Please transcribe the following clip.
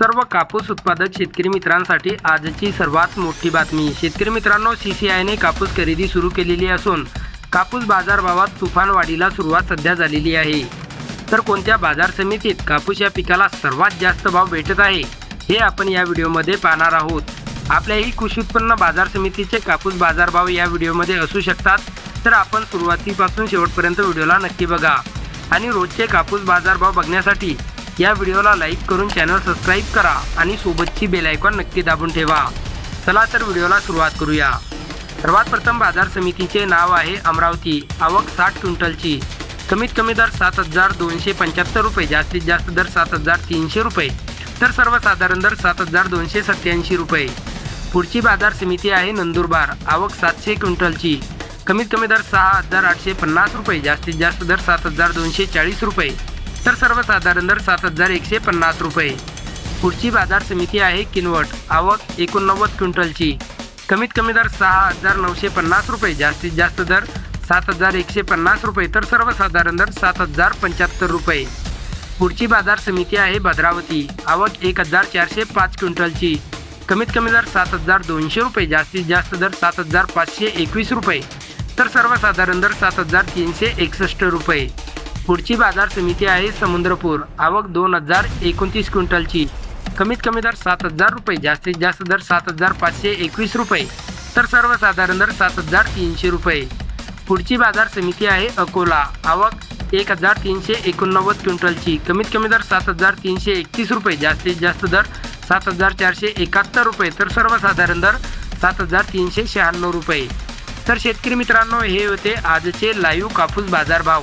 सर्व कापूस उत्पादक शेतकरी मित्रांसाठी आजची सर्वात मोठी बातमी. शेतकरी मित्रांनो सी सी आयने कापूस खरेदी सुरू केलेली असून कापूस बाजारभावात तुफान वाढीला सुरुवात सध्या झालेली आहे. तर कोणत्या बाजार समितीत कापूस या पिकाला सर्वात जास्त भाव भेटत आहे हे आपण या व्हिडिओमध्ये पाहणार आहोत. आपल्याही कृषी उत्पन्न बाजार समितीचे कापूस बाजारभाव या व्हिडिओमध्ये असू शकतात तर आपण सुरुवातीपासून शेवटपर्यंत व्हिडिओला नक्की बघा. आणि रोजचे कापूस बाजारभाव बघण्यासाठी या व्हिडिओला लाईक करून चॅनल सबस्क्राईब करा आणि सोबतची बेल आयकॉन नक्की दाबून ठेवा. चला तर व्हिडिओला सुरुवात करूया. सर्वात प्रथम बाजार समितीचे नाव आहे अमरावती. आवक साठ क्विंटलची. कमीत कमी दर सात हजार दोनशे पंच्याहत्तर रुपये जास्तीत जास्त दर सात हजार तीनशे रुपये तर सर्वसाधारण दर सात हजार दोनशे सत्याऐंशी रुपये. पुढची बाजार समिती आहे नंदुरबार. आवक सातशे क्विंटलची. कमीत कमी दर सहा हजार आठशे पन्नास रुपये जास्तीत जास्त दर सात हजार दोनशे चाळीस रुपये तर सर्वसाधारण दर सात हजार एकशे पन्नास रुपये. पुढची बाजार समिती आहे किनवट. आवक एकोणनव्वद क्विंटलची. कमीत कमी दर सहा हजार नऊशे पन्नास रुपये. जास्तीत जास्त दर सात हजार एकशे पन्नास रुपये. तर सर्वसाधारण दर सात हजार पंच्याहत्तर रुपये. पुढची बाजार समिती आहे भद्रावती. आवक एक हजार चारशे पाच क्विंटलची. कमीत कमी दर सात हजार दोनशे रुपये. जास्तीत जास्त दर सात हजार पाचशे एकवीस रुपये. तर सर्वसाधारण दर सात हजार तीनशे एकसष्ट रुपये. पुढची बाजार समिती आहे समुद्रपूर. आवक दोन हजार एकोणतीस क्विंटलची. कमीत कमी दर सात हजार रुपये जास्तीत जास्त दर सात हजार पाचशे एकवीस रुपये तर सर्वसाधारण दर सात हजार तीनशे रुपये. पुढची बाजार समिती आहे अकोला. आवक एक हजार तीनशे एकोणनव्वद क्विंटलची. कमीत कमी दर सात हजार तीनशे एकतीस रुपये जास्तीत जास्त दर सात हजार चारशे एकाहत्तर रुपये तर सर्वसाधारण दर सात हजार तीनशे शहाण्णव रुपये. तर शेतकरी मित्रांनो हे होते आजचे लाईव्ह कापूस बाजारभाव.